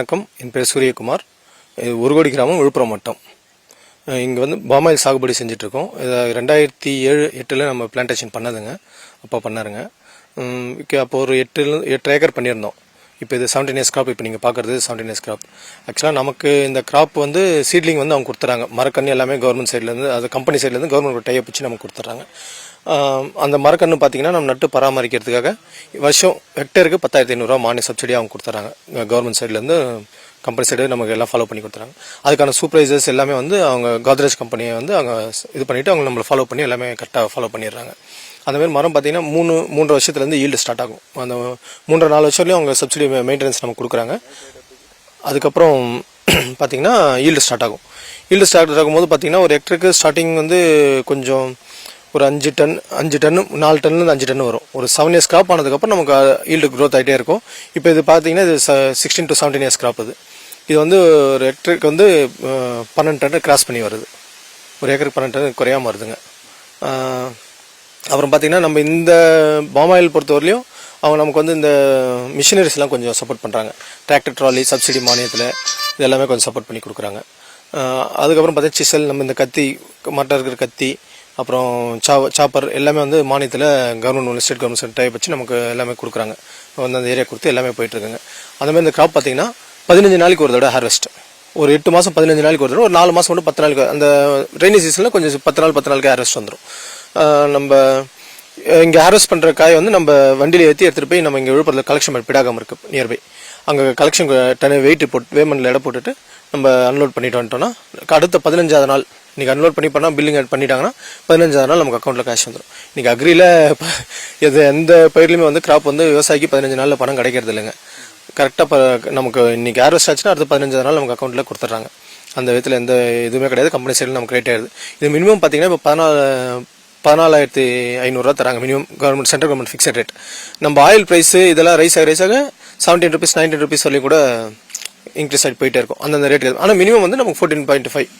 வணக்கம். என் பேர் சூரியகுமார். இது ஒரு கோடி கிராமம் விழுப்புரம் வட்டம். இங்கே வந்து பாமாயில் சாகுபடி செஞ்சிட்ருக்கோம். இதை ரெண்டாயிரத்தி ஏழு எட்டில் நம்ம பிளான்டேஷன் பண்ணதுங்க. அப்போ பண்ணாருங்க. அப்போ ஒரு எட்டு எட்டு ஏக்கர் பண்ணியிருந்தோம். இப்போ இது செவன்டீன் இயர்ஸ் கிராப் இப்போ நீங்கள் பார்க்குறது செவன்டீன் இயர்ஸ் கிராப் ஆக்சுவலாக நமக்கு இந்த கிராப் வந்து சீட்லிங் வந்து அவங்க கொடுத்துறாங்க. மரக்கன்று எல்லாமே கவர்மெண்ட் சைட்லேருந்து அது கம்பெனி சைட்லேருந்து கவர்மெண்ட் டைப் வச்சு நமக்கு கொடுத்துட்றாங்க அந்த மரக்கன்று பார்த்தீங்கன்னா நம்ம நட்டு பராமரிக்கிறதுக்காக வருஷம் ஹெக்டருக்கு பத்தாயிரத்தி ஐநூறுரூவா மானிய சப்சிடி அவங்க கொடுத்துறாங்க. கவர்மெண்ட் சைட்லேருந்து கம்பெனி சைடு நமக்கு எல்லாம் ஃபாலோ பண்ணி கொடுத்துறாங்க. அதுக்கான சூப்பர்வைசர்ஸ் எல்லாமே வந்து அவங்க கோத்ரேஜ் கம்பெனியை வந்து அவங்க இது பண்ணிவிட்டு அவங்க நம்மளை ஃபாலோ பண்ணி எல்லாமே கரெக்டாக ஃபாலோ பண்ணிடுறாங்க. அந்தமாதிரி மரம் பார்த்தீங்கன்னா மூணு மூன்றரை வருஷத்துலேருந்து ஈல்டு ஸ்டார்ட் ஆகும். அந்த மூன்றரை நாலு வருஷத்துலேயும் அவங்க சப்சிடி மெயின்டெனன்ஸ் நமக்கு கொடுக்குறாங்க. அதுக்கப்புறம் பார்த்தீங்கன்னா ஈல்டு ஸ்டார்ட் ஆகும். ஈல்டு ஸ்டார்ட் ஆகும்போது பார்த்தீங்கன்னா ஒரு ஹெக்டருக்கு ஸ்டார்டிங் வந்து கொஞ்சம் ஒரு அஞ்சு டன் அஞ்சு டன் நாலு டன்லேருந்து அஞ்சு டன் வரும். ஒரு செவன் இயர்ஸ் கிராப் ஆனதுக்கப்புறம் நமக்கு ஈல்டு க்ரோத் ஆகிட்டே இருக்கும். இப்போ இது பார்த்தீங்கன்னா இது sixteen to seventeen years crop இது. இது வந்து ஒரு ஹெக்டருக்கு வந்து பன்னெண்டு டன் கிராஸ் பண்ணி வருது. ஒரு ஏக்கருக்கு பன்னெண்டு டன் குறையாம வருதுங்க. அப்புறம் பார்த்தீங்கன்னா நம்ம இந்த பாமாயில் பொறுத்தவரையிலையும் அவங்க நமக்கு வந்து இந்த மிஷினரிஸ்லாம் கொஞ்சம் சப்போர்ட் பண்ணுறாங்க டிராக்டர் ட்ராலி சப்சிடி மானியத்தில் இது எல்லாமே கொஞ்சம் சப்போர்ட் பண்ணி கொடுக்குறாங்க. அதுக்கப்புறம் பார்த்தீங்கன்னா சிசல் நம்ம இந்த கத்தி மட்டை இருக்கிற கத்தி அப்புறம் சா சாப்பர் எல்லாமே வந்து மானியத்தில் கவர்மெண்ட் ஸ்டேட் கவர்மெண்ட் டைப் வச்சு நமக்கு எல்லாமே கொடுக்குறாங்க. வந்து அந்த ஏரியா கொடுத்து எல்லாமே போயிட்டுருக்குங்க அந்த மாதிரி இந்த கிராப் பார்த்தீங்கன்னா பதினஞ்சு நாளைக்கு ஒரு தடவை ஹார்வெஸ்ட் ஒரு எட்டு மாதம் பதினஞ்சு நாளைக்கு ஒரு தடவை ஒரு நாலு மாதம் வந்து பத்து நாளைக்கு அந்த ரெய்னி சீசனில் கொஞ்சம் பத்து நாள் பத்து நாளைக்கு ஹார்வெஸ்ட் வந்துடும் நம்ம இங்கே ஹார்வெஸ்ட் பண்ணுற காய் வந்து நம்ம வண்டியில் ஏற்றி எடுத்துகிட்டு போய் நம்ம இங்கே விழுப்புரத்தில் கலெக்ஷன் பண்ணி பிடாகம் இருக்குது நியர்பை அங்கே கலெக்ஷன் டன் வெயிட் போட்டு வேமனில் எடை போட்டுட்டு நம்ம அன்லோட் பண்ணிட்டு வந்துட்டோம்னா அடுத்த பதினஞ்சாவது நாள் இன்றைக்கி அன்லோட் பண்ணி பண்ணால் பில்லிங் பண்ணிட்டாங்கன்னா பதினஞ்சாவது நாள் நமக்கு அக்கௌண்ட்டில் கேஷ் வந்துடும் இன்னைக்கு அக்ரியில் எது எந்த பயிர்லையுமே வந்து கிராப் வந்து விவசாயிக்கு பதினஞ்சு நாளில் பணம் கிடைக்கிறது இல்லைங்க. கரெக்டாக நமக்கு இன்றைக்கி ஹேர்வெஸ்ட் ஆச்சுன்னா அடுத்த பதினஞ்சாவது நாள் நமக்கு அக்கௌண்ட்டில் கொடுத்துட்றாங்க. அந்த விதத்தில் எந்த இதுவுமே கிடையாது. கம்பெனி சைடில் நமக்கு ரேட் ஆகிடுது இது மினிமம் பார்த்தீங்கன்னா இப்போ பதினாலு பதினாலாயிரத்தி ஐநூறுரூவா தராங்க minimum government central government fixed rate நம்ம ஆயில் ப்ரைஸு இதெல்லாம் ரைஸ் ஆக ரைஸ் ஆக செவன்டீன் ருபீஸ் நைன்டீன் ருபீஸ் சொல்லி கூட இன்க்ரீஸ் ஆகிட்டு போயிட்டே இருக்கும். அந்தந்த ரேட் ஆனால் மினிமம் வந்து நமக்கு ஃபோர்டீன் பாயிண்ட் ஃபைவ்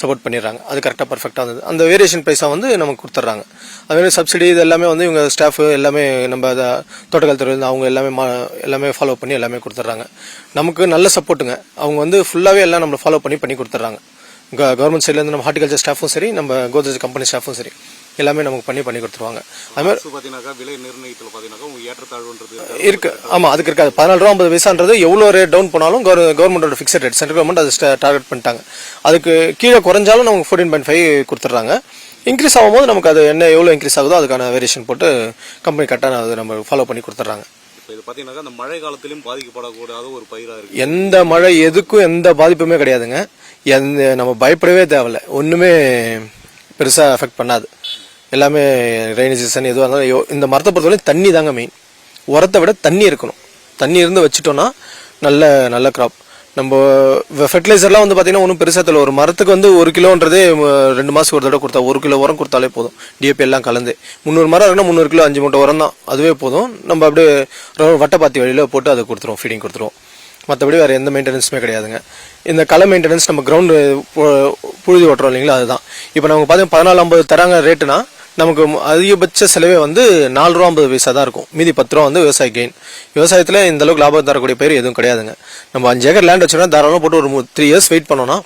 சப்போர்ட் பண்ணிடுறாங்க. அது கரெக்டாக பர்ஃபெக்டாக வந்தது. அந்த வேரியேஷன் ப்ரைஸாக வந்து நமக்கு கொடுத்துட்றாங்க. அதுமாதிரி சப்சிடி இது எல்லாமே வந்து இவங்க ஸ்டாஃப் எல்லாமே நம்ம அதை தோட்டக்கல்துறை அவங்க எல்லாமே மா எல்லாமே ஃபாலோ பண்ணி எல்லாமே கொடுத்துட்றாங்க. நமக்கு நல்ல சப்போர்ட்டுங்க அவங்க வந்து ஃபுல்லாகவே எல்லாம் நம்மளை ஃபாலோ பண்ணி பண்ணி கொடுத்துட்றாங்க. கவர்மெண்ட் சைட்லேருந்து நம்ம ஹார்டிகல்ச்சர் ஸ்டாஃபும் சரி நம்ம கோத்ரேஜ் கம்பெனி ஸ்டாஃபும் சரி. எல்லாமே நமக்கு பண்ணி பண்ணி கொடுத்துருவாங்க. அதுமாதிரி பார்த்தீங்கன்னாக்கா விலை நிர்ணயத்தில் பார்த்தீங்கன்னாக்கா உங்களுக்கு ஏற்றத்தாழ்வுன்றது இருக்கு. ஆமா அதுக்கு இருக்காது. பதினாலு ரூபா ஐம்பது பைசான்றது எவ்வளோ ரேட் டவுன் பண்ணாலும் கவர்மெண்டோட ஃபிக்ஸட் ரேட் சென்ட்ரல் கவர்மெண்ட் அதை டார்கெட் பண்ணிட்டாங்க. அதுக்கு கீழே குறைஞ்சாலும் நமக்கு ஃபோர்டீன் பாயிண்ட் ஃபைவ் கொடுத்துட்றாங்க. இன்க்ரீஸ் ஆகும்போது நமக்கு அது என்ன எவ்வளோ இன்க்ரீஸ் ஆகுதோ அதுக்கான வேரியேஷன் போட்டு கம்பெனி கரெக்டாக அதை நம்ம ஃபாலோ பண்ணி கொடுத்துட்றாங்க. இப்போ இது பார்த்தீங்கன்னாக்கா அந்த மழை காலத்திலும் பாதிக்கப்படக்கூடாத ஒரு பயிராக இருக்கு. எந்த மழை எதுக்கும் எந்த பாதிப்புமே கிடையாதுங்க. எந்த நம்ம பயப்படவே தேவையில்ல. ஒன்றுமே பெருசாக அஃபெக்ட் பண்ணாது. எல்லாமே ரெய்னி சீசன் எதுவாக இருந்தாலும் இந்த மரத்தை பொறுத்தவரைக்கும் தண்ணி தாங்க மெயின் உரத்தை விட தண்ணி இருக்கணும். தண்ணி இருந்து வச்சுட்டோம்னா நல்ல நல்ல கிராப் நம்ம ஃபெர்டிலைசர்லாம் வந்து பார்த்தீங்கன்னா ஒன்றும் பெருசாக தெரியல. ஒரு மரத்துக்கு வந்து ஒரு கிலோன்றதே ரெண்டு மாதம் ஒரு தடவை கொடுத்தா ஒரு கிலோ உரம் கொடுத்தாலே போதும். டிஏபி எல்லாம் கலந்து. முந்நூறு மரம் இருக்குன்னா முந்நூறு கிலோ அஞ்சு மூட்டை உரம் தான். அதுவே போதும். நம்ம அப்படியே வட்டப்பாத்தி வழியில் போட்டு அதை கொடுத்துருவோம் ஃபீடிங் கொடுத்துருவோம். மற்றபடி வேறு எந்த மெயின்டெனன்ஸுமே கிடையாதுங்க. இந்த களை மெயின்டெனன்ஸ் நம்ம கிரவுண்டு புழுதி ஓட்டுறோம் இல்லைங்களா அதுதான். இப்போ நமக்கு பார்த்தீங்கன்னா பதினாலு ஐம்பது தராங்க ரேட்டுனா நமக்கு அதிகபட்ச செலவே வந்து நாலு ரூபா ஐம்பது பைசா தான் இருக்கும். மீதி பத்து ரூபா வந்து விவசாய கெயின் விவசாயத்தில் இந்த அளவுக்கு லாபம் தரக்கூடிய பயிர் எதுவும் கிடையாதுங்க. நம்ம அஞ்சு ஏக்கர் லேண்ட் வச்சோம்னா தாராளமாக போட்டு ஒரு த்ரீ இயர்ஸ் வெயிட் பண்ணோம்னா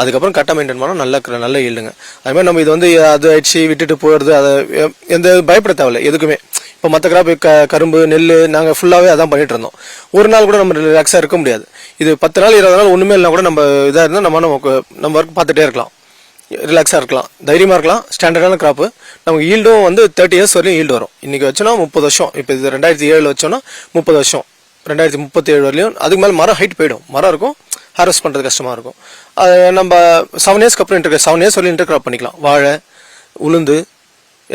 அதுக்கப்புறம் கரெக்டாக மெயின்டைன் பண்ணால் நல்ல நல்ல ஈல்டுங்க அதுமாதிரி நம்ம இது வந்து அது ஆயிடுச்சு விட்டுட்டு போயிடுது அதை எந்த பயப்பட தேவையில்ல எதுக்குமே. இப்போ மற்ற கிராப் க கரும்பு நெல் நாங்கள் ஃபுல்லாகவே அதான் பண்ணிட்டு இருந்தோம். ஒரு நாள் கூட நம்ம ரிலாக்ஸாக இருக்க முடியாது. இது பத்து நாள் இருபது நாள் ஒன்றுமே இல்லைனா கூட நம்ம இதாக இருந்தால் நம்ம நமக்கு நம்ம ஒர்க் பார்த்துட்டே இருக்கலாம். ரிலாக்ஸாக இருக்கலாம். தைரியமாக இருக்கலாம். ஸ்டாண்டர்டான கிராப்பு நமக்கு ஈல்டும் வந்து தேர்ட்டி இயர்ஸ் வரையும் ஈல்டு வரும். இன்றைக்கி வச்சோன்னா முப்பது வருஷம். இப்போ இது ரெண்டாயிரத்தி ஏழில் வச்சோன்னா முப்பது வருஷம். ரெண்டாயிரத்தி முப்பத்தி ஏழு வரலையும் அதுக்கு மேலே மரம் ஹைட் போயிடும். மரம் இருக்கும். ஹார்வெஸ்ட் பண்ணுறது கஷ்டமாக இருக்கும். அது நம்ம செவன் இயர்ஸ்க்கு அப்புறம் இன்டர் செவன் இயர்ஸ் வரையும் இன்டர் கிராப் பண்ணிக்கலாம். வாழை உளுந்து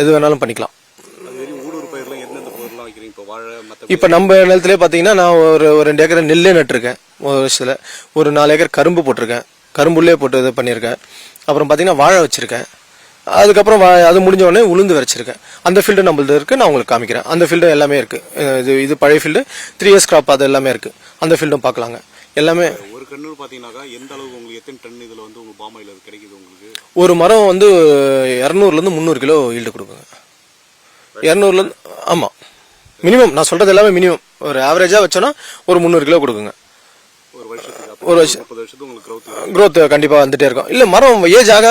எது வேணாலும் பண்ணிக்கலாம். இப்போ இப்போ நம்ம நிலத்திலே பார்த்தீங்கன்னா நான் ஒரு ஒரு ரெண்டு ஏக்கர் நெல்லே நட்டுருக்கேன். ஒரு வருஷத்தில். ஒரு நாலு ஏக்கர் கரும்பு போட்டிருக்கேன். கரும்புள்ளே போட்டு இது பண்ணியிருக்கேன். அப்புறம் பார்த்தீங்கன்னா வாழை வச்சுருக்கேன். அதுக்கப்புறம் அது முடிஞ்ச உடனே உளுந்து வச்சிருக்கேன் அந்த ஃபீல்டு நம்மளது இருக்குது நான் உங்களுக்கு காமிக்கிறேன். அந்த ஃபீல்டு எல்லாமே இருக்குது இது இது பழைய ஃபீல்டு த்ரீ இயர்ஸ் கிராப் அது எல்லாமே இருக்குது அந்த ஃபீல்டும் பார்க்கலாங்க எல்லாமே ஒரு கண்ணூர் பார்த்தீங்கன்னாக்கா எந்த அளவுக்கு உங்களுக்கு எத்தனை டன் இதில் வந்து உங்களுக்கு பாமாயில் கிடைக்குது உங்களுக்கு? ஒரு மரம் வந்து இரநூறுலேருந்து முந்நூறு கிலோ ஈல்டு கொடுக்குங்க. இரநூறுலேருந்து ஆமாம் மினிமம் நான் சொல்கிறது எல்லாமே மினிமம் ஒரு ஆவரேஜாக வச்சோன்னா ஒரு முந்நூறு கிலோ கொடுக்குங்க. ஒரு வருஷத்துக்கு ஒரு வருஷம். growth கண்டிப்பாக வந்துட்டே இருக்கும். இல்லை மரம் ஏஜ் ஆக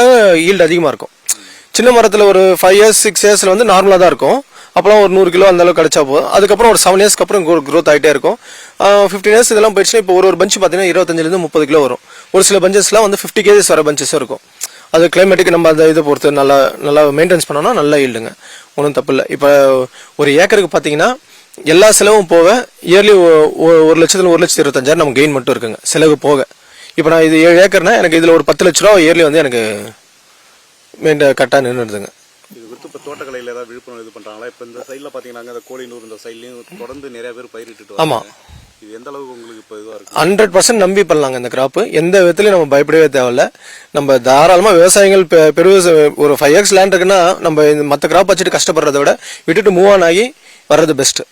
ஈல்டு அதிகமாக இருக்கும். சின்ன மரத்தில் ஒரு ஃபைவ் இயர்ஸ் சிக்ஸ் இயர்ஸில் வந்து நார்மலாக தான் இருக்கும். அப்போலாம் ஒரு நூறு கிலோ அந்த அளவுக்கு கிடைச்சா போதும். அதுக்கப்புறம் ஒரு செவன் இயர்ஸ்க்கு அப்புறம் growth ஆகிட்டே இருக்கும். ஃபிஃப்டீன் இயர்ஸ் இதெல்லாம் போயிடுச்சுன்னா இப்போ ஒரு ஒரு பஞ்ச் பார்த்தீங்கன்னா இருபத்தஞ்சிலேருந்து முப்பது கிலோ வரும். ஒரு சில பஞ்சஸ்லாம் வந்து ஃபிஃப்டி கேஜஸ் வர பஞ்சஸும் இருக்கும். அது கிளைமேட்டுக்கு நம்ம அந்த இதை பொறுத்து நல்லா நல்லா மெயின்டைன்ஸ் பண்ணோம்னா நல்லா ஈல்டுங்க ஒன்றும் தப்பு இல்லை. இப்போ ஒரு ஏக்கருக்கு பார்த்தீங்கன்னா எல்லா செலவும் போக இயர்லி ஒரு லட்சத்தில் ஒரு லட்சத்தி இருபத்தஞ்சாயிரம் நம்ம கெயின் மட்டும் இருக்குங்க செலவு போக. இப்போ நான் இது ஏழு ஏக்கர்னா எனக்கு இதில் ஒரு பத்து லட்ச ரூபா இயர்லி வந்து எனக்கு மெயின் கரெக்டாக நின்றுடுதுங்க இது குறித்து இப்போ தோட்டக்கலையில் ஏதாவது விழுப்புணர்வு இது பண்ணுறாங்களா இப்போ இந்த சைடில் பார்த்தீங்கன்னா இந்த கோழினூர் இந்த சைட்லையும் தொடர்ந்து நிறைய பேர் பயிரிட்டுட்டு ஆமா. வராங்க. இது எந்த அளவுக்கு உங்களுக்கு இப்போ இதுவாக இருக்கு? ஹண்ட்ரட் பர்சன்ட் நம்பி பண்ணலாங்க இந்த கிராப் எந்த விதத்துலையும் நம்ம பயப்படவே தேவையில்ல. நம்ம தாராளமாக விவசாயிகள் பெரு ஒரு ஃபைவ் இயர்ஸ் லேண்ட் இருக்குன்னா நம்ம இந்த மற்ற கிராப் வச்சுட்டு கஷ்டப்படுறத விட விட்டுட்டு மூவ் ஆன் ஆகி வர்றது பெஸ்ட்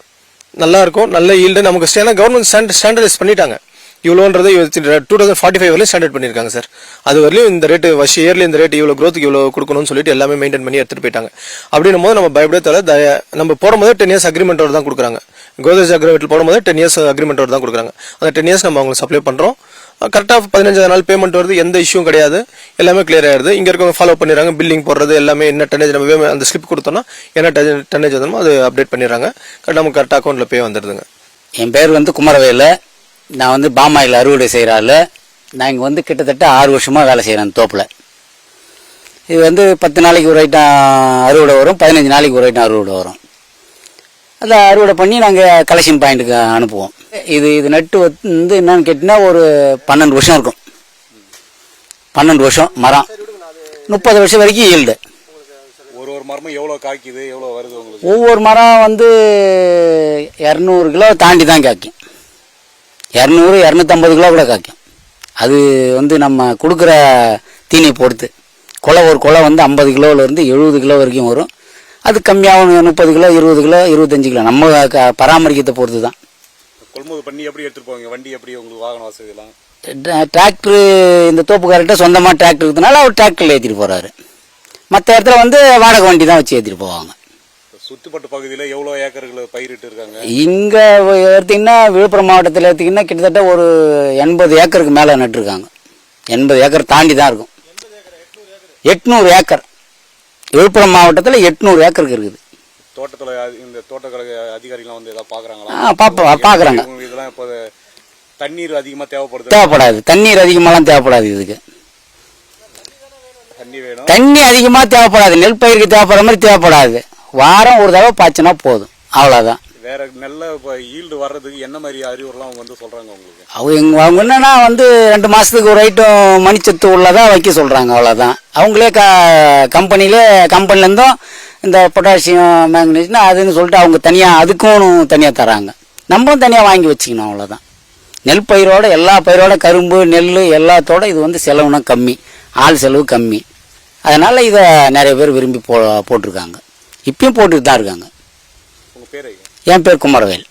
நல்லா இருக்கும் நல்ல ஈல்டு நமக்கு ஏன்னா கவர்மெண்ட் ஸ்டாண்ட் ஸ்டாண்டர்டைஸ் பண்ணிட்டாங்க. இவ்வளோன்றது டூ தௌசண்ட் ஃபார்ட்டி ஃபைவ் வரையும் ஸ்டாண்டர்ட் பண்ணியிருக்காங்க சார் அது வரையும் இந்த ரேட்டு வருஷ இயர்லி இந்த ரேட் இவ்வளோ க்ரோத்துக்கு இவ்வளோ கொடுக்கணும்னு சொல்லிட்டு எல்லாமே மெயின்டைன் பண்ணி எடுத்துகிட்டு போயிட்டாங்க. அப்படின்னும் போது நம்ம பயப்படவே தவிர தய- நம்ம போடும்போது டென் இயர்ஸ் அக்ரிமெண்ட்டோட தான் கொடுக்குறாங்க. கோதரேஜ் அக்ரிமெண்ட் போடும்போது டென் இயர்ஸ் அக்ரிமெண்ட்டோட தான் கொடுக்குறாங்க. அந்த டென் இயர்ஸ் நம்ம அவங்களுக்கு சப்ளை பண்ணுறோம் கரெக்டாக பதினஞ்சாவது நாள் பேமெண்ட் வருது எந்த இஷ்யூ கிடையாது. எல்லாமே கிளியர் ஆயிடுது. இங்கே இருக்கவங்க ஃபாலோ பண்ணிடுறாங்க பில்லிங் போடுறது எல்லாமே என்ன டன்னேஜ் நம்ம அந்த ஸ்லிப் கொடுத்தோம்னா என்ன டன்னேஜ் வந்தோமோ அது அப்டேட் பண்ணிடுறாங்க. கரெக்டாக நமக்கு கரெக்டாக அக்கௌண்ட்டில் பே வந்துடுதுங்க. என் பேர் வந்து குமரவேலு. நான் வந்து பாமாயில் அறுவடை செய்கிற ஆள். நான் இங்கே வந்து கிட்டத்தட்ட ஆறு வருஷமாக வேலை செய்கிறேன் தோப்பில். இது வந்து பத்து நாளைக்கு ஒரு ஐட்டம் அறுவடை வரும் பதினஞ்சு நாளைக்கு ஒரு ஐட்டம் அறுவடை வரும். அதை அறுவடை பண்ணி நாங்கள் கலெக்ஷன் பாயிண்ட்டுக்கு அனுப்புவோம். இது இது நட்டு வந்து என்னன்னு கேட்டிங்கன்னா ஒரு பன்னெண்டு வருஷம் இருக்கும். பன்னெண்டு வருஷம் மரம். முப்பது வருஷம் வரைக்கும் ஈல்டு ஒரு ஒரு மரமும் எவ்வளோ காய்க்குது எவ்வளோ வருது உங்களுக்கு? ஒவ்வொரு மரம் வந்து இரநூறு கிலோ தாண்டி தான் காய்க்கும். இரநூறு இரநூத்தம்பது கிலோ கூட காய்க்கும். அது வந்து நம்ம கொடுக்குற தீனி பொறுத்து. குலை ஒரு குலை வந்து ஐம்பது கிலோவிலேருந்து எழுபது கிலோ வரைக்கும் வரும். அது கம்மியாகும் முப்பது கிலோ இருபது கிலோ இருபத்தஞ்சு கிலோ. நம்ம பராமரிக்கத்தை பொறுத்து தான் கொள்முதல் பண்ணி எப்படி எடுத்துட்டு போவீங்க? வண்டி எப்படி உங்களுக்கு வாகன வசதி எல்லாம் டிராக்டர் இந்த தோப்புக்காரர்கிட்ட சொந்தமாக டிராக்டர் இருக்கிறதுனால அவர் டிராக்டரில் ஏற்றிட்டு போகிறாரு மற்ற இடத்துல வந்து வாடகை வண்டி தான் வச்சு ஏற்றிட்டு போவாங்க. சுத்துப்பட்டு பகுதியில் எவ்வளோ ஏக்கர்கள் பயிரிட்டு இருக்காங்க இங்கே எடுத்தீங்கன்னா விழுப்புரம் மாவட்டத்தில் எடுத்தீங்கன்னா கிட்டத்தட்ட ஒரு எண்பது ஏக்கருக்கு மேலே நட்டுருக்காங்க. எண்பது ஏக்கர் தாண்டி தான் இருக்கும். எட்நூறு ஏக்கர். விழுப்புரம் மாவட்டத்தில் எட்நூறு ஏக்கருக்கு இருக்குது. தோட்டத்தில் இந்த தோட்டக்கலை அதிகாரிகள்லாம் வந்து ஏதாவது பார்க்குறாங்களா ஆ பாப்பா பார்க்குறாங்க இதெல்லாம் இப்போ தண்ணீர் அதிகமாக தேவைப்படுது தேவைப்படாது. தண்ணீர் அதிகமாலாம் தேவைப்படாது இதுக்கு. தண்ணி வேணும். தண்ணி அதிகமாக தேவைப்படாது. நெல் பயிருக்கு தேவைப்படுற மாதிரி தேவைப்படாது. வாரம் ஒரு தடவை பாய்ச்சினா போதும். அவ்வளோதான் வேற நல்ல இப்போ ஈல்டு வர்றதுக்கு என்ன மாதிரி அறிவுரைலாம் அவங்க வந்து சொல்றாங்க உங்களுக்கு? அவங்க அவங்க என்னன்னா வந்து ரெண்டு மாசத்துக்கு ஒரு ஐட்டம் மணிச்சத்து உள்ளதா வைக்க சொல்றாங்க அவ்வளவுதான். அவங்களே க கம்பெனிலே கம்பெனிலேருந்தும் இந்த பொட்டாசியம் மேங்கனீஸ்னா அதுன்னு சொல்லிட்டு அவங்க தனியாக அதுக்கும் தனியாக தராங்க. நம்மளும் தனியாக வாங்கி வச்சுக்கணும் அவ்வளோதான் நெல் பயிரோட எல்லா பயிரோட கரும்பு நெல் எல்லாத்தோட இது வந்து செலவுனா கம்மி. ஆள் செலவு கம்மி. அதனால் இதை நிறைய பேர் விரும்பி போ போட்டிருக்காங்க. இப்பயும் போட்டுட்டு தான் இருக்காங்க. உங்க பேர் என் பேர் குமரவேல்